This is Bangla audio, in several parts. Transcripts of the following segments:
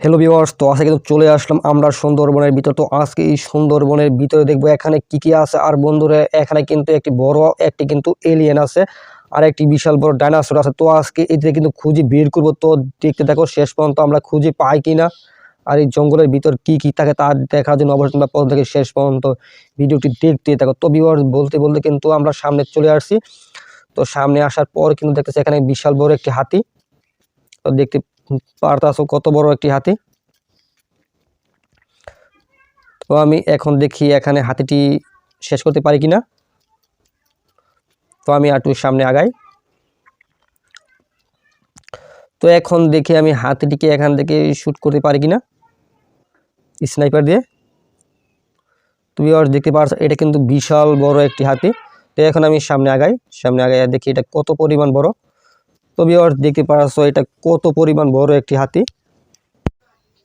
হ্যালো ভিউয়ার্স তো আজকে কিন্তু চলে আসলাম আমরা সুন্দরবনের ভিতর। তো আজকে এই সুন্দরবনের ভিতরে দেখব এখানে কি কি আছে। আর বন্ধুরা, এখানে কিন্তু একটি বড়, একটি কিন্তু এলিয়েন আছে। আর একটি বিশাল বড় ডাইনোসর আছে। তো আজকে এদিকে কিন্তু খুঁজে বের করব। তো দেখতে দেখো শেষ পর্যন্ত আমরা খুঁজে পাই কি না আর এই জঙ্গলের ভিতর কি কি থাকে তা দেখার জন্য অবশ্যই প্রথম থেকে শেষ পর্যন্ত ভিডিওটি দেখতে থাকো। তো ভিউয়ার্স বলতে বলতে কিন্তু আমরা সামনে চলে আসছি। তো সামনে আসার পর কিন্তু দেখতেছি এখানে বিশাল বড় একটি হাতি। তো দেখতে পারতাছো কত বড় একটি হাতি? তো আমি এখন দেখি এখানে হাতিটি শেষ করতে পারি কিনা। তো আমি একটু সামনে আগাই। তো এখন দেখি আমি হাতিটিকে এখান থেকে শ্যুট করতে পারি কিনা। স্নাইপার দিয়ে। তুমি আর দেখতে পারছ, এটা কিন্তু বিশাল বড় একটি হাতি। তো এখন আমি সামনে আগাই সামনে আগাই দেখি এটা কত পরিমাণ বড়। তো বিয়ার দেখতে পারছ এটা কত পরিমাণ বড় একটি হাতি?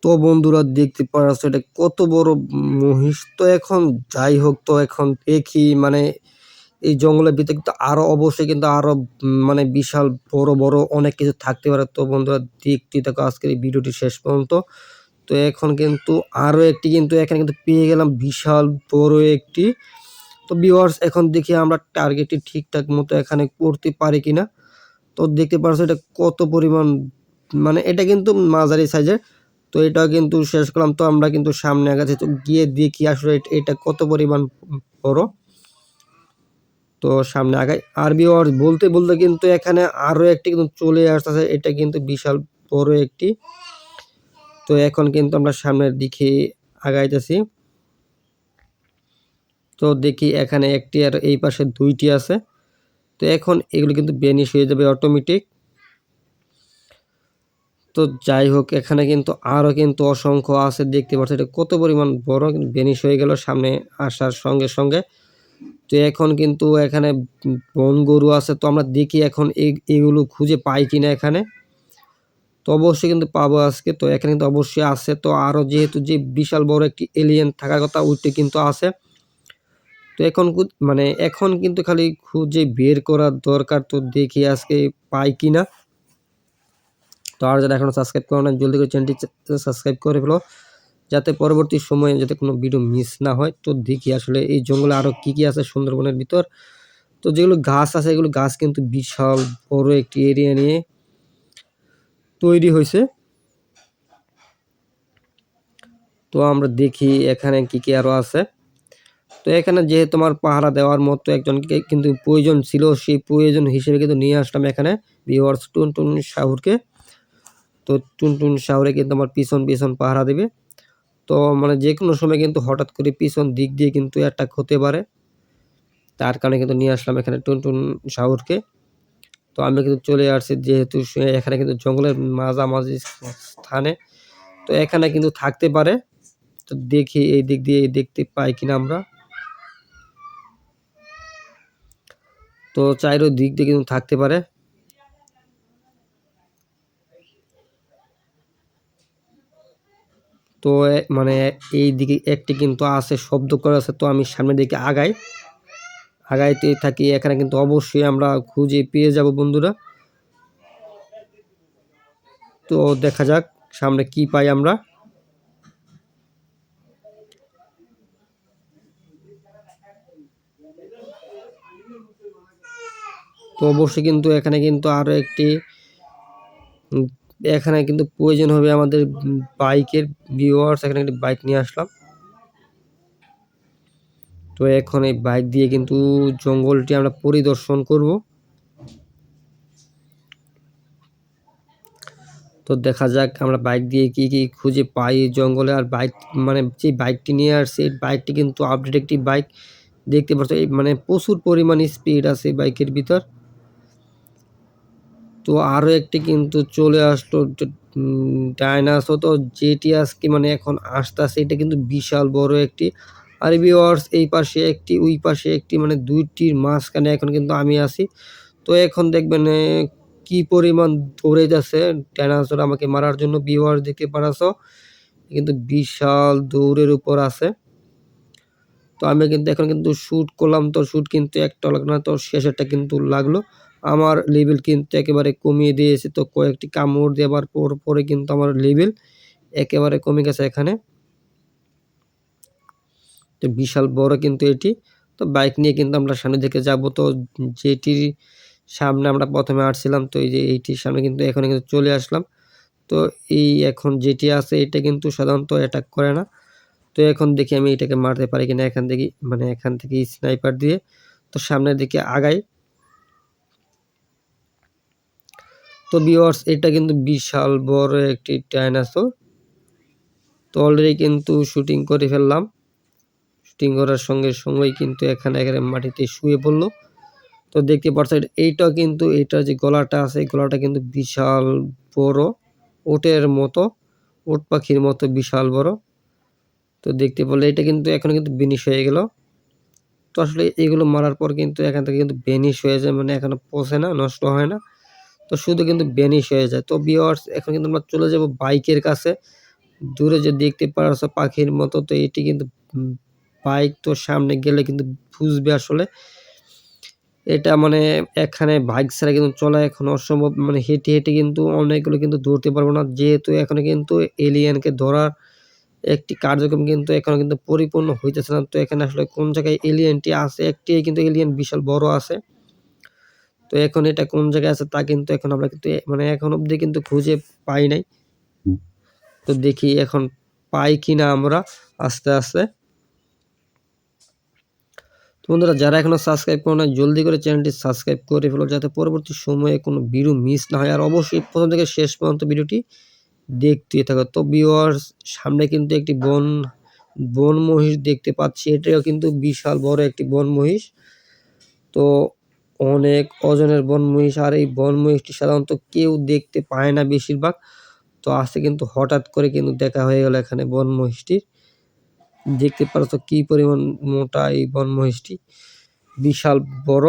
তো বন্ধুরা, দেখতে পারছ এটা কত বড় মহিষ। তো এখন যাই হোক, তো এখন দেখি মানে এই জঙ্গলের ভিতরে কিন্তু আরও অবশ্যই কিন্তু আরও, উম মানে বিশাল বড় বড় অনেক কিছু থাকতে পারে। তো বন্ধুরা দেখতে থাকো, আজকের এই ভিডিওটি শেষ পর্যন্ত। তো এখন কিন্তু আরও একটি কিন্তু এখানে কিন্তু পেয়ে গেলাম বিশাল বড় একটি। তো ভিউয়ার্স এখন দেখি আমরা টার্গেটটি ঠিকঠাক মতো এখানে করতে পারি কিনা। তো দেখতে পারছ এটা কত পরিমাণ মানে এটা কিন্তু মাঝারি সাইজের, তো এটা কিন্তু শেষ করলাম। তো আমরা কিন্তু সামনে আগাচ্ছি। তো গিয়ে দেখি আসলে এটা কত পরিমাণ বড়। তো সামনে আগাই। আরবি ওয়ার্ড বলতে বলতে কিন্তু এখানে আরও একটি কিন্তু চলে আসতেছে। এটা কিন্তু বিশাল বড় একটি। তো এখন কিন্তু আমরা সামনের দিকে আগাইতেছি। তো দেখি এখানে একটি আর এই পাশে দুইটি আছে। তো এখন এগুলো কিন্তু বেনিশ হয়ে যাবে অটোমেটিক তো যাই হোক, এখানে কিন্তু আরও কিন্তু অসংখ্য আছে, দেখতে পাচ্ছি এটা কত পরিমাণ বড় কিন্তু বেনিশ হয়ে গেল সামনে আসার সঙ্গে সঙ্গে। তো এখন কিন্তু এখানে বন গরু আছে, তো আমরা দেখি এখন এগুলো খুঁজে পাই কিনা এখানে। তো অবশ্যই কিন্তু পাবো আজকে, তো এখানে কিন্তু অবশ্যই আছে। তো আরও যেহেতু যে বিশাল বড় একটি এলিয়েন থাকার কথা, ওইটি কিন্তু আছে। তো এখন মানে এখন কিন্তু খালি খুঁজে বের করার দরকার তো দেখি আজকে পাই কি না। তো আর যারা এখনও সাবস্ক্রাইব করো না, জলদি করে চ্যানেলটি সাবস্ক্রাইব করে ফেলো, যাতে পরবর্তী সময়ে যাতে কোনো ভিডিও মিস না হয়। তো দেখি আসলে এই জঙ্গলে আরও কী কী আছে সুন্দরবনের ভিতর। তো যেগুলো গাছ আছে, এগুলো গাছ কিন্তু বিশাল বড় একটি এরিয়া নিয়ে তৈরি হয়েছে। তো আমরা দেখি এখানে কি কি আরও আছে। তো এখানে যেহেতু আমার পাহারা দেওয়ার মতো একজনকে কিন্তু প্রয়োজন ছিল, সেই প্রয়োজন হিসেবে কিন্তু নিয়ে আসলাম এখানে ভিওয়ার্স টুনটুন শাহুরকে তো টুনটুন শাহুরে কিন্তু আমার পিছন পিছন পাহারা দেবে। তো মানে যে কোনো সময় কিন্তু হঠাৎ করে পিছন দিক দিয়ে কিন্তু অ্যাটাক হতে পারে। তার কারণে কিন্তু নিয়ে আসলাম এখানে টুনটুন শাহুরকে তো আমি কিন্তু চলে আসছি যেহেতু এখানে কিন্তু জঙ্গলের মাঝামাঝি স্থানে। তো এখানে কিন্তু থাকতে পারে। তো দেখি এই দিক দিয়ে দেখতে পাই কিনা আমরা। তো চাইরো দিক দিয়ে কিন্তু থাকতে পারে। তো মানে এই দিকে একটি কিন্তু আছে, শব্দ করে আছে, তো আমি সামনের দিকে আগাই। আগাইতে থাকি, এখানে কিন্তু অবশ্যই আমরা খুঁজে পেয়ে যাব বন্ধুরা। তো দেখা যাক সামনে কি পাই আমরা। অবশ্যই কিন্তু এখানে কিন্তু আরও একটি এখানে কিন্তু প্রয়োজন হবে আমাদের বাইকের ভিউয়ার্স এখানে একটি বাইক নিয়ে আসলাম। তো এখন এই বাইক দিয়ে কিন্তু জঙ্গলটি আমরা পরিদর্শন করব। তো দেখা যাক আমরা বাইক দিয়ে কি কি খুঁজে পাই জঙ্গলে। আর বাইক মানে যে বাইকটি নিয়ে আসছে বাইকটি কিন্তু আপডেট একটি বাইক। দেখতে পাচ্ছ, এই মানে প্রচুর পরিমাণ স্পিড আছে বাইকের ভিতর। তো আরও একটি কিন্তু চলে আসলো ডাইনাসো তো যেটি আজকে মানে এখন আসতেছে, এটা কিন্তু বিশাল বড় একটি আর ভিউয়ার্স এই পাশে একটি, ওই পাশে একটি মানে দুইটির মাঝখানে এখন কিন্তু আমি আছি। তো এখন দেখবেন কি পরিমাণ দৌড়ে যাচ্ছে ডাইনাসোর আমাকে মারার জন্য ভিউয়ার্স দেখতে পারাছো? কিন্তু বিশাল দৌড়ের উপর আছে। তো আমি কিন্তু এখন কিন্তু শ্যুট করলাম, তো শ্যুট কিন্তু একটা লাগল না, তো শেষেরটা কিন্তু লাগল। আমার লেভেল কিন্তু একেবারে কমিয়ে দিয়েছে। তো কয়েকটি কামড় দেওয়ার পর পরে কিন্তু আমার লেভেল একেবারে কমে গেছে এখানে। তো বিশাল বড় কিন্তু এটি। তো বাইক নিয়ে কিন্তু আমরা সামনে দিকে যাব। তো যেটির সামনে আমরা প্রথমে আসছিলাম, তো এই যে এইটির সামনে কিন্তু এখানে কিন্তু চলে আসলাম। তো এই এখন যেটি আছে, এটা কিন্তু সাধারণত অ্যাটাক করে না। তো এখন দেখি আমি এটাকে মারতে পারি কিনা, এখান থেকে মানে এখান থেকে স্নাইপার দিয়ে। তো সামনের দিকে আগাই। তো বিওয়ার্স এটা কিন্তু বিশাল বড় একটি ডাইনাসোর তো অলরেডি কিন্তু শুটিং করে ফেললাম। শুটিং করার সঙ্গে সঙ্গেই কিন্তু এখানে এখানে মাটিতে শুয়ে পড়ল। তো দেখতে পাচ্ছেন, এইটা কিন্তু এটা যে গলাটা আছে গলাটা কিন্তু বিশাল বড়। ওটের মতো, ওট পাখির মতো বিশাল বড়। তো দেখতে পেলে এটা কিন্তু এখন কিন্তু বিনিশ হয়ে গেল। তো আসলে এগুলো মারার পর কিন্তু এখান থেকে কিন্তু বেনিশ হয়ে যায় মানে এখনও পচে না, নষ্ট হয় না। তো শুধু কিন্তু বেনিশ হয়ে যায়। তো বিয়ার্স এখন কিন্তু আমরা চলে যাব বাইকের কাছে। দূরে যে দেখতে পাচ্ছ পাখির মতো, তো এটি কিন্তু বাইক তো সামনে গেলে কিন্তু বুঝবে আসলে। এটা মানে এখানে বাইক ছাড়া কিন্তু চলা এখন অসম্ভব। মানে হেঁটে হেঁটে কিন্তু অনেকগুলো কিন্তু ধরতে পারব না। যেহেতু এখানে কিন্তু এলিয়ানকে ধরার একটি কার্যক্রম কিন্তু এখনও কিন্তু পরিপূর্ণ হইতেছে না। তো এখানে আসলে কোন জায়গায় এলিয়েনটি আছে একটি কিন্তু এলিয়েন বিশাল বড় আছে। তো এখন এটা কোন জায়গায় আছে তা কিন্তু এখন আমরা কিন্তু মানে এখন অবধি কিন্তু খুঁজে পাই নাই। তো দেখি এখন পাই কিনা আমরা আস্তে আস্তে। তো বন্ধুরা যারা এখনও সাবস্ক্রাইব করো না জলদি করে চ্যানেলটি সাবস্ক্রাইব করে ফেলো যাতে পরবর্তী সময়ে কোনো ভিডিও মিস না হয়। আর অবশ্যই প্রথম থেকে শেষ পর্যন্ত ভিডিওটি দেখতে থাকো। তো ভিউয়ার্স সামনে কিন্তু একটি বন বন মহিষ দেখতে পাচ্ছি। এটাও কিন্তু বিশাল বড় একটি বন মহিষ। তো অনেক ওজনের বন মহিষ আর এই বন মহিষটি সাধারণত কেউ দেখতে পায় না বেশিরভাগ। তো আজকে কিন্তু হঠাৎ করে কিন্তু দেখা হয়ে গেল এখানে বন মহিষটির দেখতে পারো তো কী পরিমাণ মোটা এই বন মহিষটি বিশাল বড়।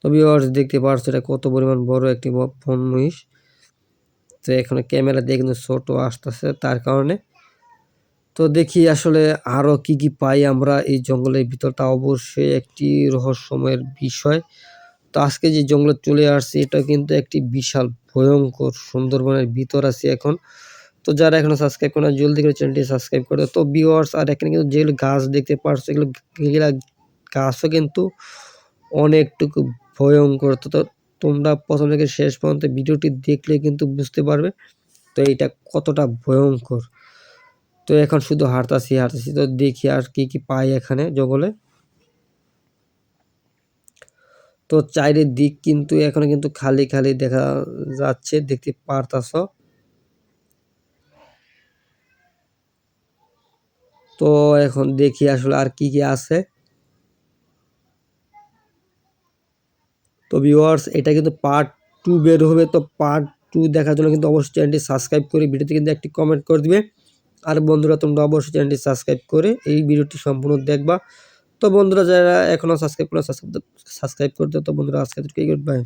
তো ভিউয়ার্স দেখতে পারছ এটা কত পরিমাণ বড় একটি বন মহিষ তো এখানে ক্যামেরা দিয়ে কিন্তু ছোট আসতেছে তার কারণে। তো দেখি আসলে আরও কি কি পাই আমরা এই জঙ্গলের ভিতরটা। অবশ্যই একটি রহস্যময়ের বিষয়। তো আজকে যে জঙ্গলে চলে আসছে, এটা কিন্তু একটি বিশাল ভয়ঙ্কর সুন্দরবনের ভিতর আছে এখন। তো যারা এখনও সাবস্ক্রাইব করে না, জলদি করে চ্যানেলটি সাবস্ক্রাইব করে তো ভিউয়ার্স আর এখানে কিন্তু যেগুলো গাছ দেখতে পারছ, এগুলো গাছও কিন্তু অনেকটুকু ভয়ঙ্কর। তো তোমরা প্রথম থেকে শেষ পর্যন্ত ভিডিওটি দেখলে কিন্তু বুঝতে পারবে, তো এটা কতটা ভয়ঙ্কর। তো এখন শুধু হাঁটতাছি হাঁটতাছি তো দেখি আর কি কি পাই এখানে জঙ্গলে। তো চাইরের দিক কিন্তু এখনও কিন্তু খালি খালি দেখা যাচ্ছে, দেখতে পারতাছ। তো এখন দেখি আসলে আর কি কি আছে। তো ভিউয়ার্স এটা কিন্তু পার্ট টু বের হবে। তো পার্ট টু দেখার জন্য কিন্তু অবশ্যই চ্যানেলটি সাবস্ক্রাইব করে, ভিডিওতে কিন্তু একটি কমেন্ট করে দিবে। আর বন্ধুরা, তোমরা অবশ্যই চ্যানেলটি সাবস্ক্রাইব করে এই ভিডিওটি সম্পূর্ণ দেখবা। তো বন্ধুরা, যারা এখনও সাবস্ক্রাইব করে, সাবস্ক্রাইব করতে তো বন্ধুরা, আজকে বাই।